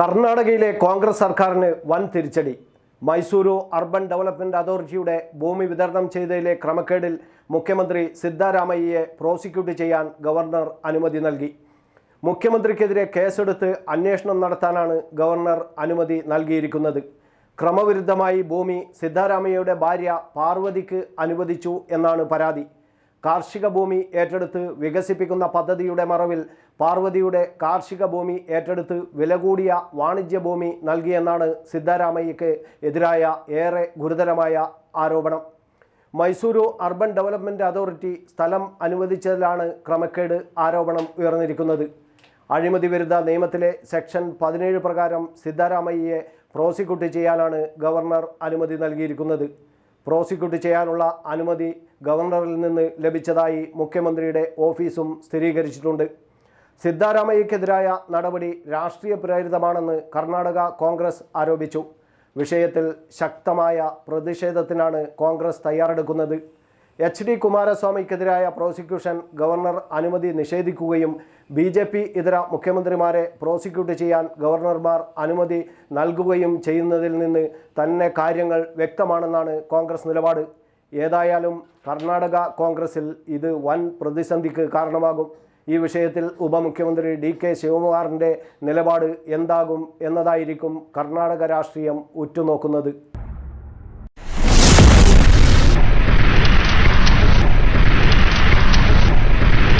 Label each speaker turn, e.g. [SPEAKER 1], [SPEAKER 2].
[SPEAKER 1] കർണാടകയിലെ കോൺഗ്രസ് സർക്കാരിന് വൻ തിരിച്ചടി. മൈസൂരു അർബൻ ഡെവലപ്മെന്റ് അതോറിറ്റിയുടെ ഭൂമി വിതരണം ചെയ്തതിലെ ക്രമക്കേടിൽ മുഖ്യമന്ത്രി സിദ്ധാരാമയ്യയെ പ്രോസിക്യൂട്ട് ചെയ്യാൻ ഗവർണർ അനുമതി നൽകി. മുഖ്യമന്ത്രിക്കെതിരെ കേസെടുത്ത് അന്വേഷണം നടത്താനാണ് ഗവർണർ അനുമതി നൽകിയിരിക്കുന്നത്. ക്രമവിരുദ്ധമായി ഭൂമി സിദ്ധാരാമയ്യയുടെ ഭാര്യ പാർവതിക്ക് അനുവദിച്ചു എന്നാണ് പരാതി. കാർഷിക ഭൂമി ഏറ്റെടുത്ത് വികസിപ്പിക്കുന്ന പദ്ധതിയുടെ മറവിൽ പാർവതിയുടെ കാർഷിക ഭൂമി ഏറ്റെടുത്ത് വില കൂടിയ വാണിജ്യ ഭൂമി നൽകിയെന്നാണ് സിദ്ധാരാമയ്യക്ക് എതിരായ ഏറെ ഗുരുതരമായ ആരോപണം. മൈസൂരു അർബൻ ഡെവലപ്മെന്റ് അതോറിറ്റി സ്ഥലം അനുവദിച്ചതിലാണ് ക്രമക്കേട് ആരോപണം ഉയർന്നിരിക്കുന്നത്. അഴിമതി വിരുദ്ധ നിയമത്തിലെ സെക്ഷൻ പതിനേഴ് പ്രകാരം സിദ്ധാരാമയ്യയെ പ്രോസിക്യൂട്ട് ചെയ്യാനാണ് ഗവർണർ അനുമതി നൽകിയിരിക്കുന്നത്. പ്രോസിക്യൂട്ട് ചെയ്യാനുള്ള അനുമതി ഗവർണറിൽ നിന്ന് ലഭിച്ചതായി മുഖ്യമന്ത്രിയുടെ ഓഫീസും സ്ഥിരീകരിച്ചിട്ടുണ്ട്. സിദ്ധാരാമയ്യക്കെതിരായ നടപടി രാഷ്ട്രീയ പ്രേരിതമാണെന്ന് കർണാടക കോൺഗ്രസ് ആരോപിച്ചു. വിഷയത്തിൽ ശക്തമായ പ്രതിഷേധത്തിനാണ് കോൺഗ്രസ് തയ്യാറെടുക്കുന്നത്. എച്ച് ഡി കുമാരസ്വാമിക്കെതിരായ പ്രോസിക്യൂഷൻ ഗവർണർ അനുമതി നിഷേധിക്കുകയും ബി ജെ പി ഇതര മുഖ്യമന്ത്രിമാരെ പ്രോസിക്യൂട്ട് ചെയ്യാൻ ഗവർണർമാർ അനുമതി നൽകുകയും ചെയ്യുന്നതിൽ നിന്ന് തന്നെ കാര്യങ്ങൾ വ്യക്തമാണെന്നാണ് കോൺഗ്രസ് നിലപാട്. ഏതായാലും കർണാടക കോൺഗ്രസിൽ ഇത് വൻ പ്രതിസന്ധിക്ക് കാരണമാകും. ഈ വിഷയത്തിൽ ഉപമുഖ്യമന്ത്രി ഡി കെ ശിവകുമാറിന്റെ നിലപാട് എന്താകും എന്നതായിരിക്കും കർണാടക രാഷ്ട്രീയം ഉറ്റുനോക്കുന്നത്.